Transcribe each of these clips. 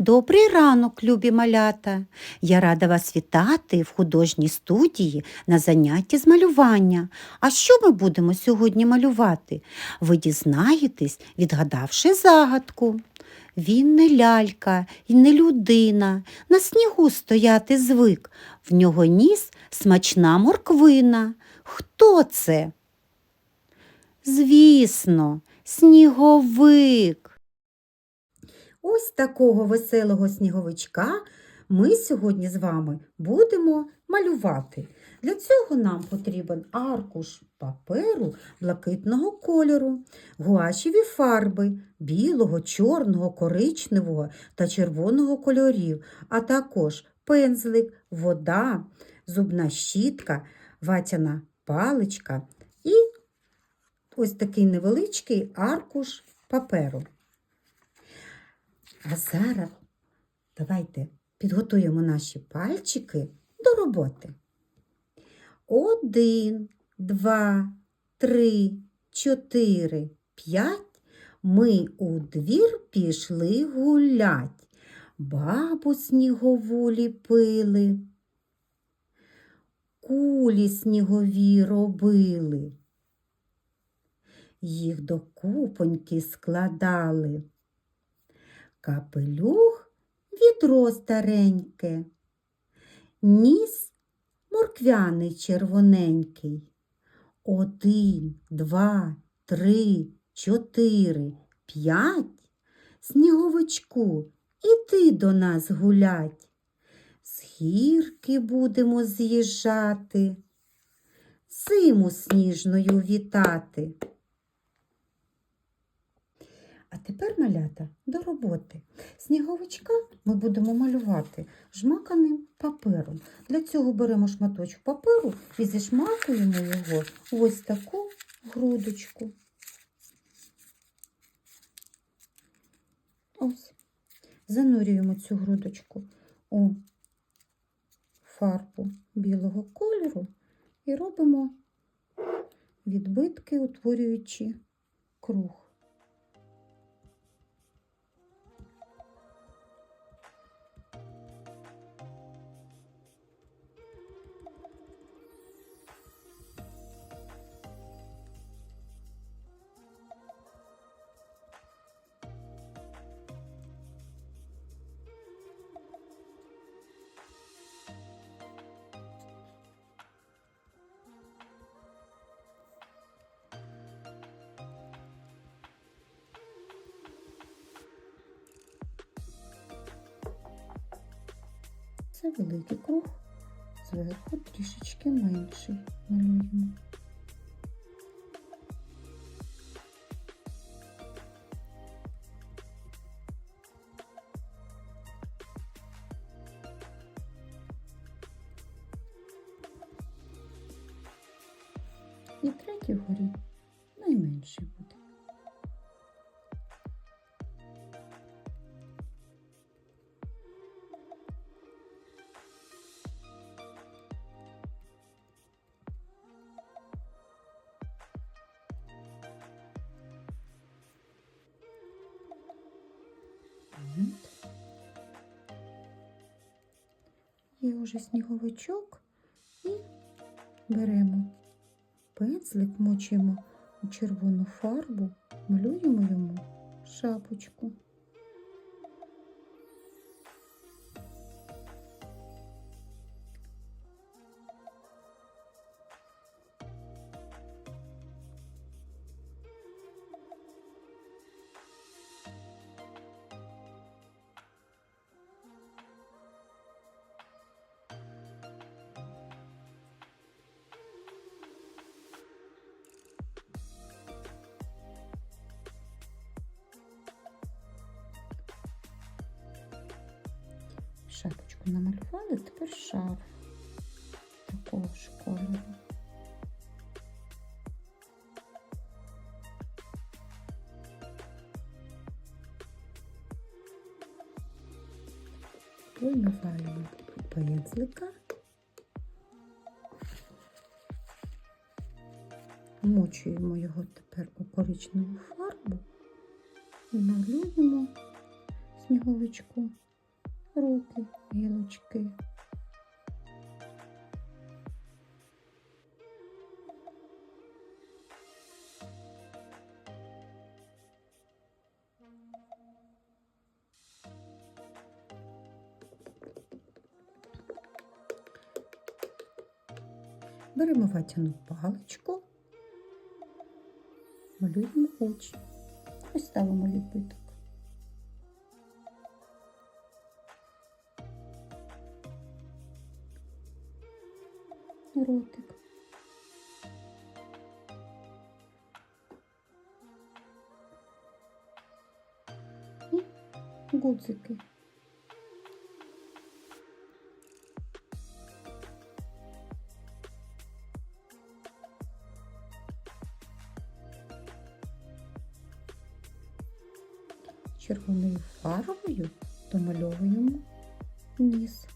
Добрий ранок, любі малята! Я рада вас вітати в художній студії на занятті з малювання. А що ми будемо сьогодні малювати? Ви дізнаєтесь, відгадавши загадку. Він не лялька і не людина, на снігу стояти звик. В нього ніс смачна морквина. Хто це? Звісно, сніговик. Ось такого веселого сніговичка ми сьогодні з вами будемо малювати. Для цього нам потрібен аркуш паперу блакитного кольору, гуашеві фарби білого, чорного, коричневого та червоного кольорів, а також пензлик, вода, зубна щітка, ватяна паличка і ось такий невеличкий аркуш паперу. А зараз давайте підготуємо наші пальчики до роботи. Один, два, три, чотири, п'ять. Ми у двір пішли гулять. Бабу снігову ліпили. Кулі снігові робили. Їх до купоньки складали. Капелюх відро стареньке, ніс морквяний червоненький. Один, два, три, чотири, п'ять. Сніговичку, іди до нас гулять. З гірки будемо з'їжджати, зиму сніжною вітати. Тепер, малята, до роботи. Сніговичка ми будемо малювати жмаканим папером. Для цього беремо шматочок паперу і зішмакуємо його ось таку грудочку. Ось. Занурюємо цю грудочку у фарбу білого кольору і робимо відбитки, утворюючи круг. Це великий круг, зверху трішечки менший малюємо. І третій вгорі найменший буде. Є вже сніговичок і беремо пензлик, мочимо у червону фарбу, малюємо йому шапочку. Шапочку намалювали, тепер шарф такого ж кольору. Вимиваємо пензлика, мочуємо його тепер у коричневу фарбу і малюємо сніговичку руки, гілочки. Беремо ватяну паличку, малюємо очі. Ось ставимо відбиток. Ротик. І гудзики. червоною фарбою домальовуємо ніс.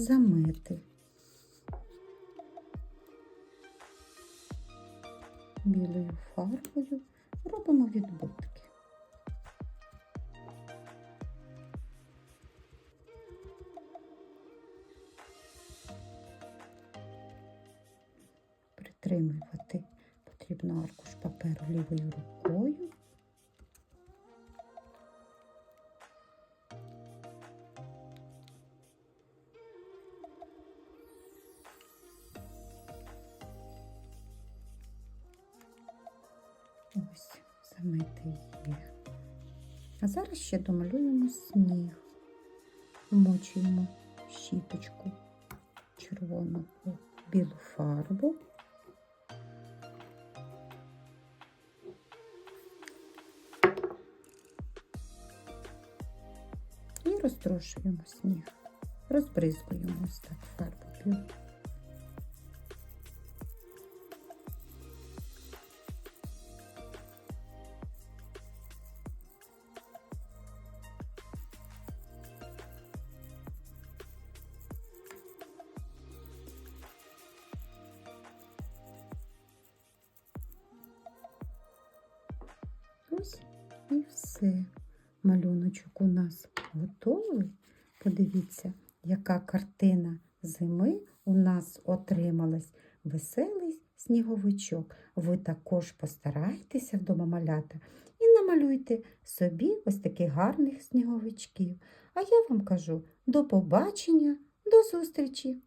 Замети. Білою фарбою робимо відбитки. Притримувати потрібно аркуш паперу лівою рукою. Замети є. А зараз ще домалюємо сніг. Вмочуємо щіточку червону у білу фарбу. І розтрошуємо сніг. Розбризкуємо ось так фарбу і все. Малюночок у нас готовий. Подивіться, яка картина зими у нас отрималась. Веселий сніговичок. Ви також постарайтеся вдома малята і намалюйте собі ось таких гарних сніговичків. А я вам кажу до побачення, до зустрічі!